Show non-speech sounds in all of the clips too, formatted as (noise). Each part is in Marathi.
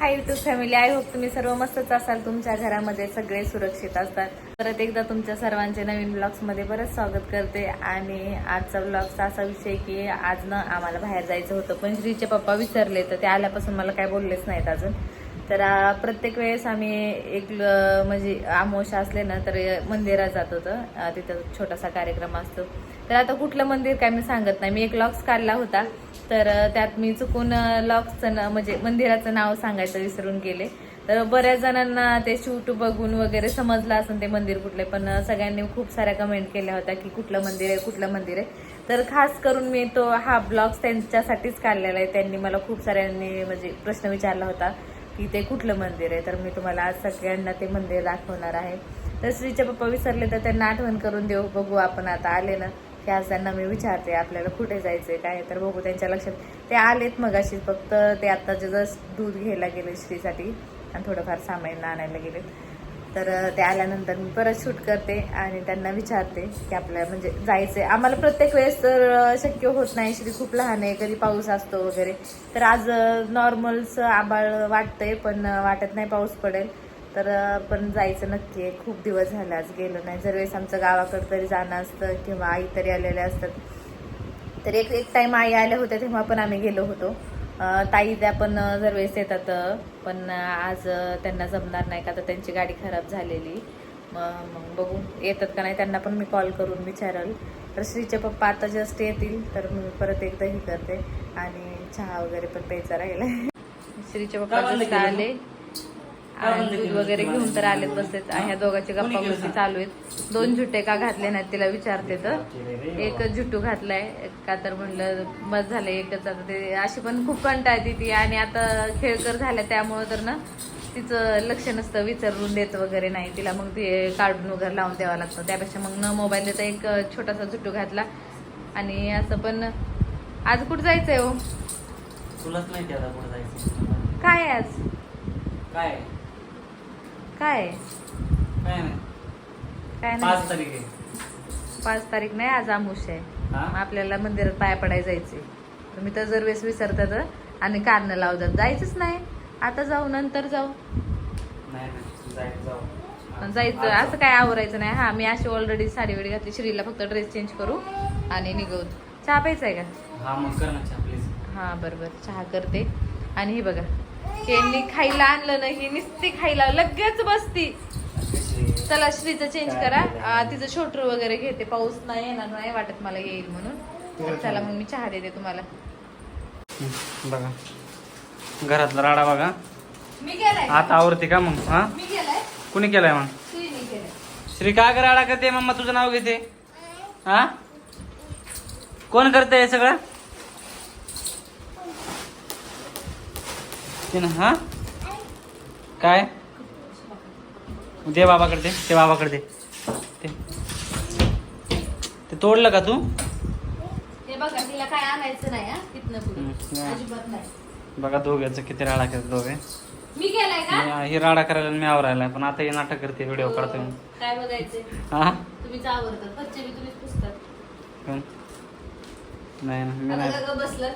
Hi YouTube family I hope तुम्ही सर्व मस्तच असाल. तुमच्या घरामध्ये सगळे सुरक्षित असतात. परत एकदा तुमच्या सर्वांचे नवीन ब्लॉग्समध्ये बरंच स्वागत करते. आणि आजचा ब्लॉगचा असा विषय की आज ना आम्हाला बाहेर जायचं होतं. पण श्रीचे पप्पा विसरले तर ते आल्यापासून मला काय बोललेच नाहीत अजून. तर प्रत्येक वेळेस आम्ही एक ल- म्हणजे आमोशा असले ना तर मंदिरात जात होतं. तिथं छोटासा कार्यक्रम असतो. तर आता कुठलं मंदिर काय मी सांगत नाही. मी एक लॉक्स काढला होता. तर त्यात मी चुकून लॉक्सचं ना म्हणजे मंदिराचं नाव सांगायचं विसरून गेले. तर बऱ्याच जणांना ते शूट बघून वगैरे समजलं असेल ते मंदिर कुठले पण सगळ्यांनी खूप साऱ्या कमेंट केल्या होत्या की कुठलं मंदिर आहे कुठलं मंदिर आहे. तर खास करून मी तो हा ब्लॉग्स त्यांच्यासाठीच काढलेला आहे. त्यांनी मला खूप साऱ्यांनी म्हणजे प्रश्न विचारला होता. की ते कुठलं मंदिर आहे? तर मी तुम्हाला आज सगळ्यांना ते मंदिर दाखवणार आहे. तर श्रीचे पप्पा विसरले तर त्यांना आठवण करून देऊ. बघू आपण आता आले ना की आज त्यांना मी विचारते आपल्याला कुठे जायचंय काय तर बघू त्यांच्या लक्षात. ते आलेत मग अशी फक्त ते आत्ताचे जस्ट दूध घ्यायला गेले श्रीसाठी. आणि थोडंफार सामान आणायला गेलेत. तर ते आल्यानंतर मी परत शूट करते आणि त्यांना विचारते की आपल्याला म्हणजे जायचंय. आम्हाला प्रत्येक वेळेस तर शक्य होत नाही. श्री खूप लहान आहे कधी पाऊस असतो वगैरे. तर आज नॉर्मलच आबाळ वाटतंय पण वाटत नाही पाऊस पडेल. तर पण जायचं नक्की आहे. खूप दिवस झाले आज गेलो नाही. जर वेळेस आमचं गावाकडे तरी जाणं असतं किंवा आई तरी आलेल्या असतात. तर एक एक टाईम आई आल्या होत्या तेव्हा पण आम्ही गेलो होतो. ताई त्या पण जर वेळेस येतात पण आज त्यांना जमणार नाही का? तर त्यांची गाडी खराब झालेली. मग बघू येतात का नाही? त्यांना पण मी कॉल करून विचारल. तर श्रीचे पप्पा आता जस्ट येतील तर मी परत एकदा ही करते. आणि चहा वगैरे पण प्यायचा राहिला (laughs) श्रीचे पप्पा जस्ट? आले. दूध वगैरे घेऊन तर आलेत बसलेत ह्या दोघांची गप्पा गोष्टी चालू आहेत. दोन झुटे का घातले नाहीत तिला विचारते तर. एकच झुटू घातलाय का तर म्हणलं बस झालं एकच आता ते अशी पण खूप कंटाळते ती. आणि आता खेळकर झाल्या त्यामुळं तर ना तिचं लक्ष नसतं विचारून देत वगैरे नाही. तिला मग ते काढून वगैरे लावून द्यावं लागतं. त्यापेक्षा मग न मोबाईल देता एक छोटासा झुटू घातला. आणि असं पण आज कुठं जायचंय हो? तुलाच माहिती आता कुठं जायचं काय आज? काय? काय? काय नाही. पाच तारीख आहे. पाच तारीख नाही आज आमुष आहे. हा? मग आपल्याला मंदिरात पाया पडायला जायचे. मी तर जर वेळेस विसरतात आणि कारणं लावतात. जायचंच नाही. आता जाऊ नंतर जाऊ. नाही नाही. जायचं जाऊ. जायचं आज असं काय आवरायचं नाही. हा मी अशी ऑलरेडी साडी वडी घातली. श्रीला फक्त ड्रेस चेंज करू आणि निघू. चहा प्यायचा आहे का. हा मग कर ना चहा प्लीज हा बरं बरं. चहा करते. आणि हे बघा. यांनी खायला आणलं नाही ही नुसती खायला लगेच बसती. चला श्रीचं चेंज करा. तिचं छोटर वगैरे घेते. पाऊस नाही येणार नाही वाटत मला येईल म्हणून. चला मग मी चहा देते तुम्हाला. बघा. घरातला राडा बघा. आता आवडते का मग? हा? कुणी केलाय मग? श्री का राडा करते? मम्मा तुझं नाव घेते. हा? कोण करते हे सगळं? तिनं हा? काय? दे बाबाकडे दे ते बाबाकडे दे. ते तोडलं का तू? बघा तिला काय आणायचं नाही तिथनं पुढे. हम्म. अजिबात नाही. बघा दोघ्याचं किती राडा करते दोघे. मी का? ही राडा करायला मी आवरायला पण आता हे नाटक करते व्हिडिओ हो. काढतोय मी. काय बघायचंय? हा? तुम्हीच आवडतात बच्चे मी तुम्हीच पुसतात कोण? नाही ना मी नाही. बसलं.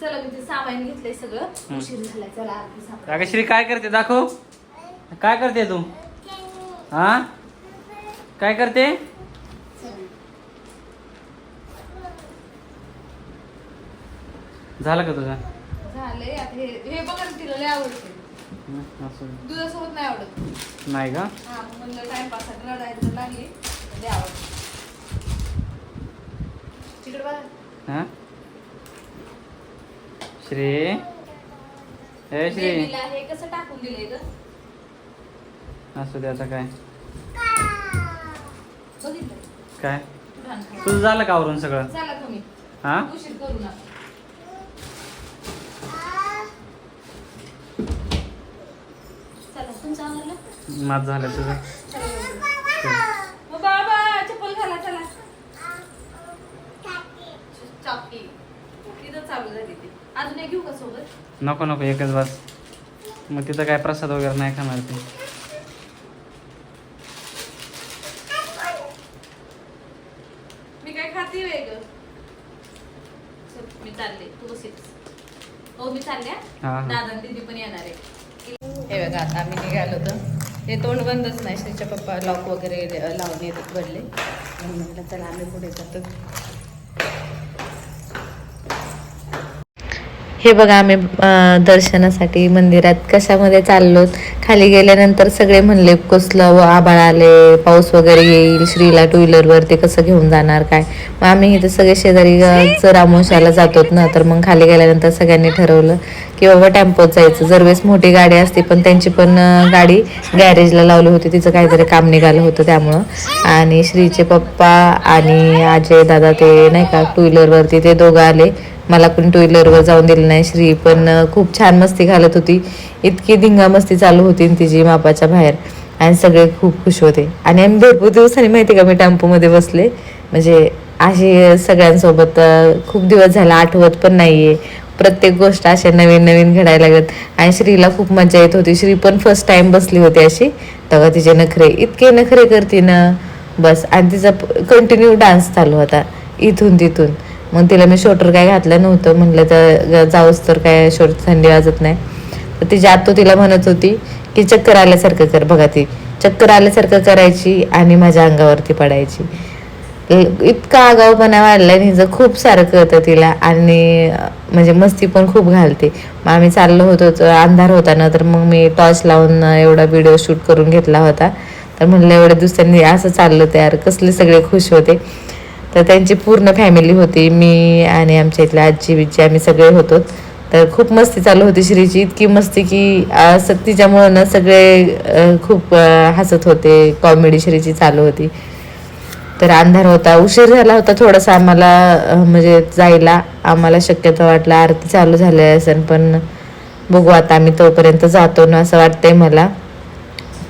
चला मी ते सामान घेतलंय सगळं. उशीर झालाय चला आरती श्री काय करते? दाखव. काय करते तू? हा? काय करते? झालं का तुझं? झालंय आता हे हे बघा ना तिला लय आवडते. हं, असं. दुधासोबत नाही आवडत. नाही का? हा मग म्हणलं टाइमपास रडायचं लागली ते आवडत. तिकडे बघा. हा? श्री. ए श्री. हे कसं टाकून दिलंय ग? असू दे आता काय. बघितलं काय? खाऊ. तुझं झालं का आवरून सगळं? चला तुम्ही हा? उशीर करू नका चला तुमचं आवडलं माझं झालं तुझं. चला लवकर. मग बाबा चप्पल घाला चला. चापी तिथं चालू झाली ती. अजून एक घेऊ का सोबत? नको नको एकच बस. मग तिथं काय प्रसाद वगैरे नाही खाणार ते. मी काय खाते वेग मी चालले. तू बस हो मी चालल्या हा? हा दादा आणि तिथे पण येणार आहे हे बघा आता आम्ही निघालो होतो. ते तोंड बंदच नाही. श्रीच्या पप्पा लॉक वगैरे लावून येतात बदले म्हणून म्हटलं चला आम्ही पुढे जातो. हे बघा आम्ही दर्शनासाठी मंदिरात कशामध्ये चाललो. खाली गेल्यानंतर सगळे म्हणले कसलं व आबाळ आले पाऊस वगैरे येईल श्रीला टू व्हीलरवर ते कसं घेऊन जाणार काय? मग आम्ही इथं सगळे शेजारी जर आमोशाला जातोत ना तर मग खाली गेल्यानंतर सगळ्यांनी ठरवलं की बाबा टेम्पोत जायचं. जर वेळेस मोठी गाडी असते पण त्यांची पण गाडी गॅरेजला लावली होती. तिचं काहीतरी काम निघालं होतं त्यामुळं. आणि श्रीचे पप्पा आणि अजय दादा ते नाही का टू व्हीलरवरती ते दोघं आले. मला पण टू व्हीलरवर जाऊन दिलं नाही श्री पण खूप छान मस्ती घालत होती. इतकी धिंगा मस्ती चालू होती न तिची मापाच्या बाहेर. आणि सगळे खूप खुश होते. आणि आम्ही भरपूर दिवसांनी माहिती का मी टेम्पोमध्ये बसले. म्हणजे अशी सगळ्यांसोबत खूप दिवस झाला आठवत पण नाही आहे प्रत्येक गोष्ट अशा नवीन नवीन घडायला लागत आणि श्रीला खूप मजा येत होती. श्री पण फर्स्ट टाइम बसली होती अशी. तेव्हा तिचे नखरे इतके नखरे करते ना. बस. आणि तिचा कंटिन्यू डान्स चालू होता. इथून तिथून. मग तिला मी शोटर काय घातलं नव्हतं. म्हणलं तर जाऊस तर काय शोट थंडी वाजत नाही. तर तिची तो तिला म्हणत होती की चक्कर आल्यासारखं कर. बघा ती चक्कर आल्यासारखं करायची आणि माझ्या अंगावरती पडायची. इतका आगाऊपणा वाढला आणि हिचं खूप सारं कळतं तिला आणि म्हणजे मस्ती पण खूप घालते. मग आम्ही चाललो होतो अंधार होता ना तर मग मी टॉर्च लावून एवढा व्हिडिओ शूट करून घेतला होता. तर म्हणलं एवढ्या दिवसांनी असं चाललं तयार कसले सगळे खुश होते. तर त्यांची पूर्ण फॅमिली होती. मी आणि आमच्या इथल्या आजी बिजी आम्ही सगळे होतो. तर खूप मस्ती चालू होती श्रीची. इतकी मस्ती की असं तिच्यामुळं ना सगळे खूप हसत होते. कॉमेडी श्रीची चालू होती. तर अंधार होता. उशीर झाला होता थोडासा आम्हाला म्हणजे जायला. आम्हाला शक्यतो वाटलं आरती चालू झाली असेल पण बघू आता आम्ही तोपर्यंत जातो ना असं वाटतंय मला.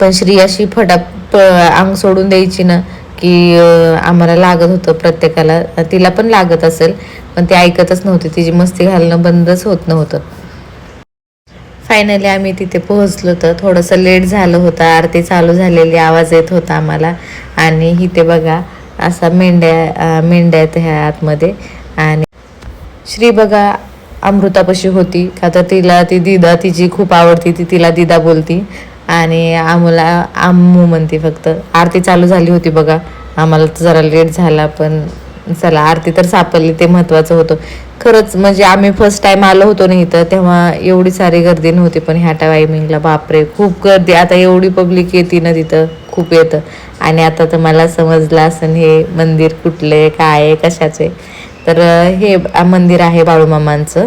पण श्री अशी फटाप अंग सोडून द्यायची ना की आम्हाला लागत होतं प्रत्येकाला. तिला पण लागत असेल पण ती ऐकतच नव्हती. तिची मस्ती घालणं बंदच होत नव्हतं. फायनली आम्ही तिथे पोहोचलो तर थोडंसं लेट झालं होतं. आरती चालू झालेली आवाज येत होता आम्हाला. आणि इथे बघा असा मेंढ्या मेंढ्या आहेत ह्या आतमध्ये. आणि श्री बघा अमृतापाशी होती. का तर तिला ती दिदा तिची खूप आवडती ती तिला दिदा बोलती. आणि आम्हाला आम्मू म्हणते फक्त. आरती चालू झाली होती बघा. आम्हाला तर जरा लेट झाला पण चला आरती तर सापडली ते महत्त्वाचं होतं. खरंच म्हणजे आम्ही फर्स्ट टाईम आलो होतो ना इथं तेव्हा एवढी सारी गर्दी नव्हती पण ह्या टायमिंगला बापरे खूप गर्दी. आता एवढी पब्लिक येते ना तिथं खूप येतं. आणि आता तर मला समजलं असं हे मंदिर कुठले काय आहे कशाचे तर हे मंदिर आहे बाळूमामांचं.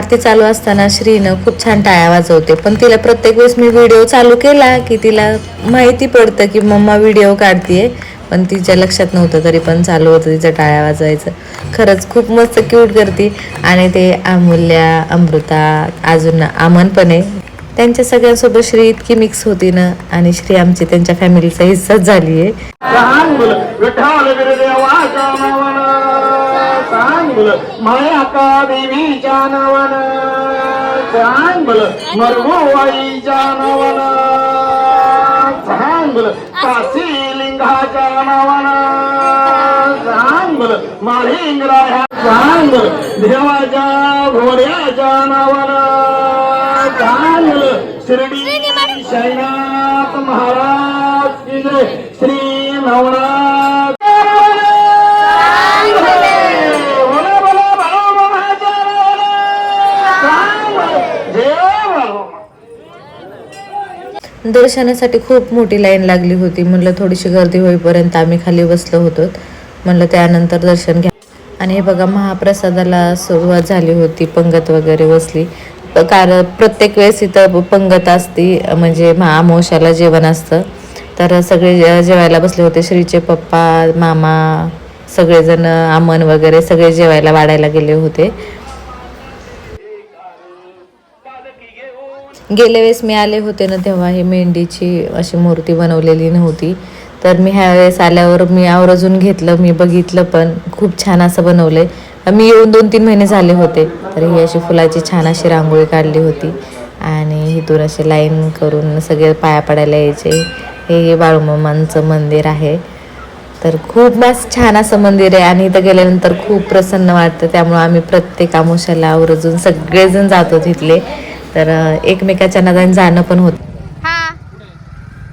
आरती चालू असताना श्रीनं खूप छान टाळ्या वाजवते. पण तिला प्रत्येक वेळेस मी व्हिडिओ चालू केला की तिला माहिती पडतं की मम्मा व्हिडिओ काढतीये. पण तिच्या लक्षात नव्हतं तरी पण चालू होतं तिचं टाळ्या वाजवायचं. खरंच खूप मस्त क्यूट करते. आणि ते अमूल्या अमृता अजून अमन पण आहे. त्यांच्या सगळ्यांसोबत श्री इतकी मिक्स होती ना. आणि श्री आमची त्यांच्या फॅमिलीचा हिस्साच झाली आहे चांगल. विठाल का नवन चांगल. मायाका देवीच्या नवन चांगल. मरगोवाईच्या नवन चांगल काशी लिंगाच्या नवन चांगल. मालिंगराया चांगल. देवाच्या घोड्याच्या नवन चांगल. शिर्डी शैनाथ महाराज. श्री नवनाथ दर्शनासाठी खूप मोठी लाईन लागली होती. म्हणलं थोडीशी गर्दी होईपर्यंत आम्ही खाली बसलो होतो. म्हणलं त्यानंतर दर्शन घ्या. आणि हे बघा महाप्रसादाला सुरुवात झाली होती. पंगत वगैरे बसली. कारण प्रत्येक वेळेस इथं पंगत असती म्हणजे महामोशाला जेवण असतं. तर सगळे जेवायला बसले होते. श्रीचे पप्पा मामा सगळेजण अमन वगैरे सगळे जेवायला वाढायला गेले होते. गेल्या वेळेस मी आले होते ना तेव्हा ही मेंढीची अशी मूर्ती बनवलेली नव्हती. तर मी ह्या वेळेस आल्यावर मी आवर्जून घेतलं मी बघितलं पण खूप छान असं बनवलंय. मी येऊन दोन तीन महिने झाले होते तर ही अशी फुलाची छान अशी रांगोळी काढली होती. आणि इथून असे लाईन करून सगळे पाया पडायला यायचे. हे बाळूमामांचं मंदिर आहे. तर खूप मस्त छान असं मंदिर आहे. आणि इथं गेल्यानंतर खूप प्रसन्न वाटतं. त्यामुळं आम्ही प्रत्येक आमुशाला आवर्जून सगळेजण जातो तिथले. तर एकमेकाच्या नदान जाणं पण होत. हा.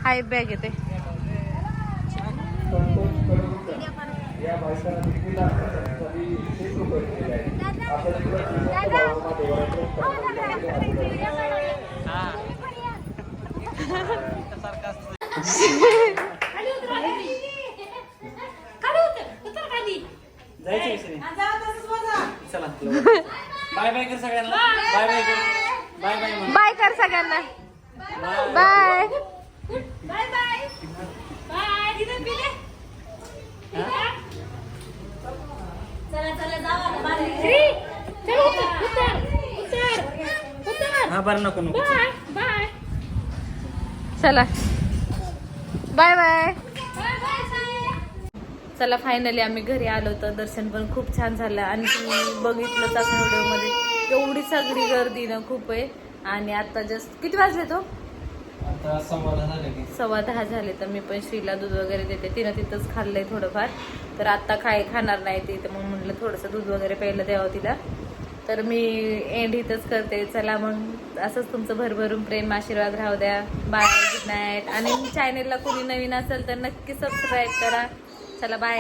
हाय बॅग येते. बाय बाय (laughs) कर सगळ्यांना. बाय बाय कर. बाय बाय म्हण. बाय कर सगळ्यांना. बाय. हा? बरं नको नको चला. Bye bye. चला. फायनली आम्ही घरी आलो तर दर्शन पण खूप छान झालं. आणि तुम्ही बघितलंच असं व्हिडिओमध्ये. एवढी सगळी गर्दी ना खूप आहे आणि आता जस्ट किती वाजले तो? आता सव्वा दहा झाले तर मी पण श्रीला दूध वगैरे देते. तिनं तिथंच खाल्लंय थोडंफार. तर आत्ता काय खाणार नाही ती. तर मग म्हटलं थोडंसं दूध वगैरे प्यायला द्यावं तिला. तर मी एंड इथंच करते. चला मग असंच तुमचं भरभरून प्रेम आशीर्वाद राहू द्या. बाय गुड नाईट आणि चॅनेलला कोणी नवीन असेल तर नक्की सबस्क्राईब करा. चला बाय